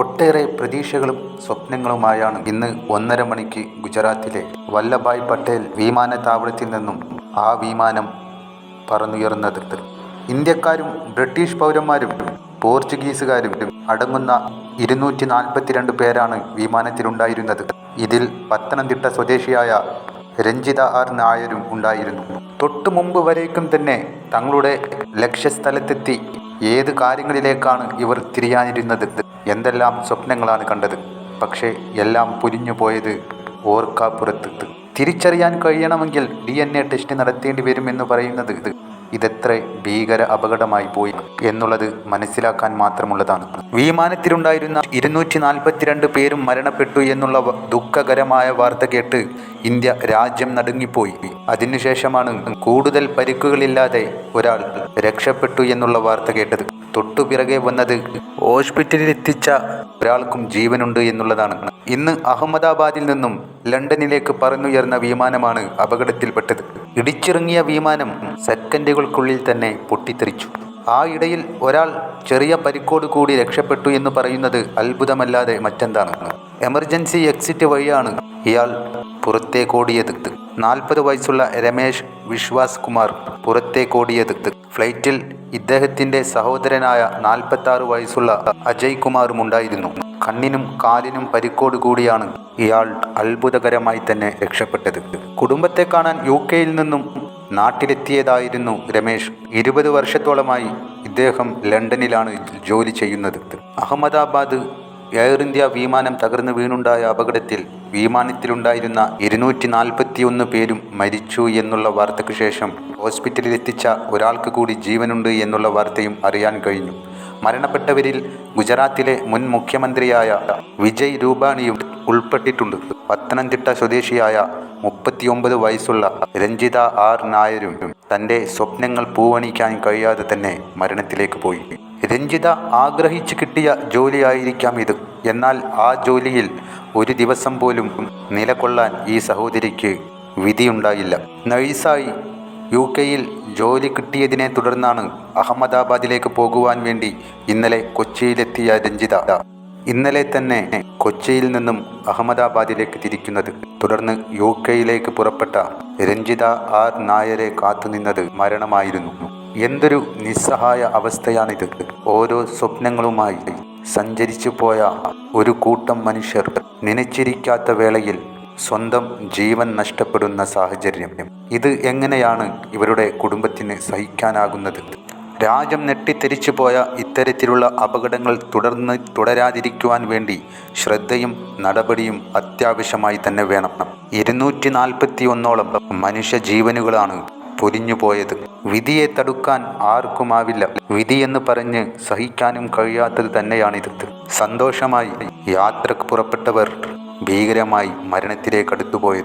ഒട്ടേറെ പ്രതീക്ഷകളും സ്വപ്നങ്ങളുമായാണ് ഇന്ന് ഒന്നര മണിക്ക് ഗുജറാത്തിലെ വല്ലഭായ് പട്ടേൽ വിമാനത്താവളത്തിൽ നിന്നും ആ വിമാനം പറന്നുയർന്നത്. ഇന്ത്യക്കാരും ബ്രിട്ടീഷ് പൗരന്മാരും പോർച്ചുഗീസുകാരും അടങ്ങുന്ന ഇരുന്നൂറ്റി നാൽപ്പത്തിരണ്ട് പേരാണ് വിമാനത്തിലുണ്ടായിരുന്നത്. ഇതിൽ പത്തനംതിട്ട സ്വദേശിയായ രഞ്ജിത ആർ നായരും ഉണ്ടായിരുന്നു. തൊട്ടു മുമ്പ് വരേക്കും തന്നെ തങ്ങളുടെ ലക്ഷ്യസ്ഥലത്തെത്തി ഏത് കാര്യങ്ങളിലേക്കാണ് ഇവർ തിരിയാനിരുന്നത്? എന്തെല്ലാം സ്വപ്നങ്ങളാണ് കണ്ടത്. പക്ഷേ എല്ലാം പുലിഞ്ഞു പോയത് ഓർക്കാപ്പുറത്ത്. തിരിച്ചറിയാൻ കഴിയണമെങ്കിൽ ഡി എൻ എ ടെസ്റ്റ് നടത്തേണ്ടി വരുമെന്ന് പറയുന്നത് ഇതെത്ര ഭീകര അപകടമായി പോയി എന്നുള്ളത് മനസ്സിലാക്കാൻ മാത്രമുള്ളതാണ്. വിമാനത്തിലുണ്ടായിരുന്ന ഇരുന്നൂറ്റി നാൽപ്പത്തിരണ്ട് പേരും മരണപ്പെട്ടു എന്നുള്ള ദുഃഖകരമായ വാർത്ത കേട്ട് ഇന്ത്യ രാജ്യം നടുങ്ങിപ്പോയി. അതിനുശേഷമാണ് കൂടുതൽ പരിക്കുകളില്ലാതെ ഒരാൾ രക്ഷപ്പെട്ടു എന്നുള്ള വാർത്ത കേട്ടത്. തൊട്ടുപിറകെ വന്നത് ഹോസ്പിറ്റലിൽ എത്തിച്ച ഒരാൾക്കും ജീവനുണ്ട് എന്നുള്ളതാണ്. ഇന്ന് അഹമ്മദാബാദിൽ നിന്നും ലണ്ടനിലേക്ക് പറന്നുയർന്ന വിമാനമാണ് അപകടത്തിൽപ്പെട്ടത്. ഇടിച്ചിറങ്ങിയ വിമാനം സെക്കൻഡുകൾക്കുള്ളിൽ തന്നെ പൊട്ടിത്തെറിച്ചു. ആ ഇടയിൽ ഒരാൾ ചെറിയ പരിക്കോട് കൂടി രക്ഷപ്പെട്ടു എന്ന് പറയുന്നത് അത്ഭുതമല്ലാതെ മറ്റെന്താണ്? എമർജൻസി എക്സിറ്റ് വഴിയാണ് ഇയാൾ പുറത്തേക്കോടിയത്. നാൽപ്പത് വയസ്സുള്ള രമേശ് വിശ്വാസ് കുമാർ പുറത്തേക്കോടിയത്. ഫ്ലൈറ്റിൽ ഇദ്ദേഹത്തിന്റെ സഹോദരനായ നാൽപ്പത്തി വയസ്സുള്ള അജയ് കുമാറും ഉണ്ടായിരുന്നു. കണ്ണിനും കാലിനും പരിക്കോട് കൂടിയാണ് ഇയാൾ അത്ഭുതകരമായി തന്നെ രക്ഷപ്പെട്ടത്. കുടുംബത്തെ കാണാൻ യു കെയിൽ നിന്നും നാട്ടിലെത്തിയതായിരുന്നു രമേശ് ഇരുപത് വർഷത്തോളമായി ഇദ്ദേഹം ലണ്ടനിലാണ് ജോലി ചെയ്യുന്നത്. അഹമ്മദാബാദ് എയർ ഇന്ത്യ വിമാനം തകർന്നു വീണുണ്ടായ അപകടത്തിൽ വിമാനത്തിലുണ്ടായിരുന്ന ഇരുന്നൂറ്റി നാൽപ്പത്തിയൊന്ന് പേരും മരിച്ചു എന്നുള്ള വാർത്തയ്ക്ക് ശേഷം ഹോസ്പിറ്റലിൽ എത്തിച്ച ഒരാൾക്ക് കൂടി ജീവനുണ്ട് എന്നുള്ള വാർത്തയും അറിയാൻ കഴിഞ്ഞു. മരണപ്പെട്ടവരിൽ ഗുജറാത്തിലെ മുൻ മുഖ്യമന്ത്രിയായ വിജയ് രൂപാണിയും ഉൾപ്പെട്ടിട്ടുണ്ട്. പത്തനംതിട്ട സ്വദേശിയായ മുപ്പത്തിയൊമ്പത് വയസ്സുള്ള രഞ്ജിത ആർ നായരും തന്റെ സ്വപ്നങ്ങൾ പൂവണിക്കാൻ കഴിയാതെ തന്നെ മരണത്തിലേക്ക് പോയി. രഞ്ജിത ആഗ്രഹിച്ചു കിട്ടിയ ജോലിയായിരിക്കാം ഇത്. എന്നാൽ ആ ജോലിയിൽ ഒരു ദിവസം പോലും നിലകൊള്ളാൻ ഈ സഹോദരിക്ക് വിധിയുണ്ടായില്ല. നഴ്സായി യു കെയിൽ ജോലി കിട്ടിയതിനെ തുടർന്നാണ് അഹമ്മദാബാദിലേക്ക് പോകുവാൻ വേണ്ടി ഇന്നലെ കൊച്ചിയിലെത്തിയ രഞ്ജിത. ഇന്നലെ തന്നെ കൊച്ചിയിൽ നിന്നും അഹമ്മദാബാദിലേക്ക് തിരിക്കുന്നത്. തുടർന്ന് യു കെയിലേക്ക് പുറപ്പെട്ട രഞ്ജിത ആർ നായരെ കാത്തുനിന്നത് മരണമായിരുന്നു. എന്തൊരു നിസ്സഹായ അവസ്ഥയാണിത്. ഓരോ സ്വപ്നങ്ങളുമായി സഞ്ചരിച്ചു പോയ ഒരു കൂട്ടം മനുഷ്യർ നനച്ചിരിക്കാത്ത വേളയിൽ സ്വന്തം ജീവൻ നഷ്ടപ്പെടുന്ന സാഹചര്യം. ഇത് എങ്ങനെയാണ് ഇവരുടെ കുടുംബത്തിന് സഹിക്കാനാകുന്നത്? രാജ്യം നെട്ടിത്തെരിച്ചു പോയ ഇത്തരത്തിലുള്ള അപകടങ്ങൾ തുടർന്ന് തുടരാതിരിക്കുവാൻ വേണ്ടി ശ്രദ്ധയും നടപടിയും അത്യാവശ്യമായി തന്നെ വേണം. ഇരുന്നൂറ്റി നാൽപ്പത്തി ഒന്നോളം മനുഷ്യ ജീവനുകളാണ് പൊലിഞ്ഞു പോയത് വിധിയെ തടുക്കാൻ ആർക്കുമാവില്ല. വിധി എന്ന് പറഞ്ഞ് സഹിക്കാനും കഴിയാത്തത് തന്നെയാണിത്. സന്തോഷമായി യാത്രയ്ക്ക് പുറപ്പെട്ടവർ ഭീകരമായി മരണത്തിലേക്ക് അടുത്തുപോയത്.